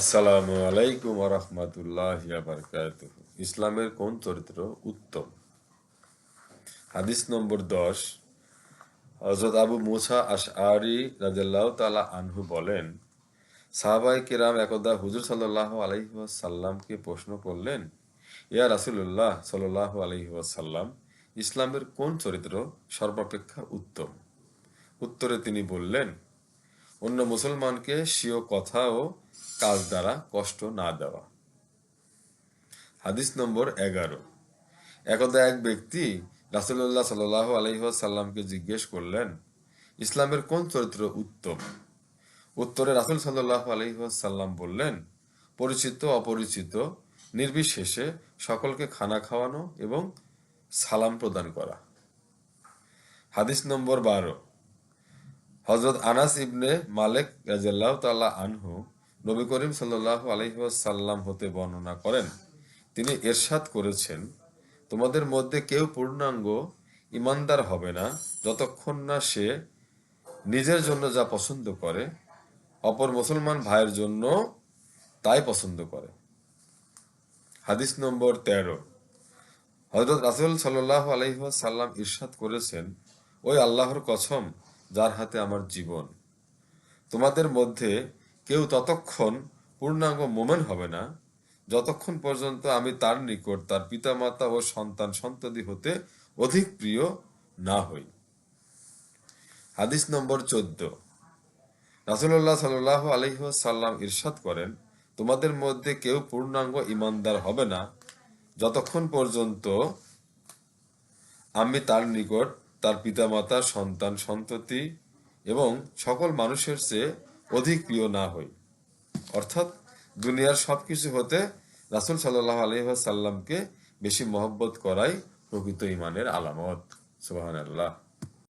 আসসালামু আলাইকুম রহমতুল্লাহ বারকাত ইসলামের কোন চরিত্র উত্তম? হাদিস নম্বর দশ। হজরত আবু মুসা আশআরি রাজাল্লাহ তালা আনহু বলেন সাহাবাই কিরাম একদা হুজুর সাল্লাহ আলহিহাসাল্লামকে প্রশ্ন করলেন, ইয়া রাসুল্লাহ সাল্লাহ আলহিহাসাল্লাম ইসলামের কোন চরিত্র সর্বাপেক্ষা উত্তম? উত্তরে তিনি বললেন, অন্য মুসলমানকে স্বীয় কথা ও কাজ দ্বারা কষ্ট না দেওয়া। হাদিস নম্বর এগারো। একদা এক ব্যক্তি রাসুল্লাহ সাল আলহিহাসাল্লামকে জিজ্ঞেস করলেন, ইসলামের কোন চরিত্র উত্তম? উত্তরে রাসুল সাল্লাহ আলহিহাসাল্লাম বললেন, পরিচিত, অপরিচিত, নির্বিশেষে সকলকে খানা খাওয়ানো এবং সালাম প্রদান করা। হাদিস নম্বর বারো। হজরত আনাস ইবনে মালেক রাজাল্লাহ তাল্লাহ আনহু নবী করিম সাল্লাহ আলহিহাসাল্লাম হতে বর্ণনা করেন, তিনি এরশাদ করেছেন, তোমাদের মধ্যে কেউ পূর্ণাঙ্গ ইমানদার হবে না যতক্ষণ না সে নিজের জন্য যা পছন্দ করে, অপর মুসলমান ভাইয়ের জন্য তাই পছন্দ করে। হাদিস নম্বর তেরো। হজরত রাসুল সাল্লাহ আলহিহাসাল্লাম ইরশাদ করেছেন, ওই আল্লাহর কসম যার হাতে আমার জীবন। তোমাদের মধ্যে কেউ ততক্ষণ পূর্ণাঙ্গ মোমেন হবে না। যতক্ষণ পর্যন্ত আমি তার নিকট তার পিতামাতা ও সন্তান সন্ততি হতে অধিক প্রিয় না হই। হাদিস নম্বর চোদ্দ। রাসুল্লাহ সাল্লাহ আলহিহাসাল্লাম ইরশাদ করেন, তোমাদের মধ্যে কেউ পূর্ণাঙ্গ ইমানদার হবে না। যতক্ষণ পর্যন্ত আমি তার নিকট তার পিতামাতা, সন্তান সন্ততি এবং সকল মানুষের চেয়ে অধিক প্রিয় না হই। অর্থাৎ দুনিয়ার সব কিছু হতে রাসুল সাল্লাহ আলহাসাল্লামকে বেশি মহব্বত করাই প্রকৃত ইমানের আলামত। সুবাহ আল্লাহ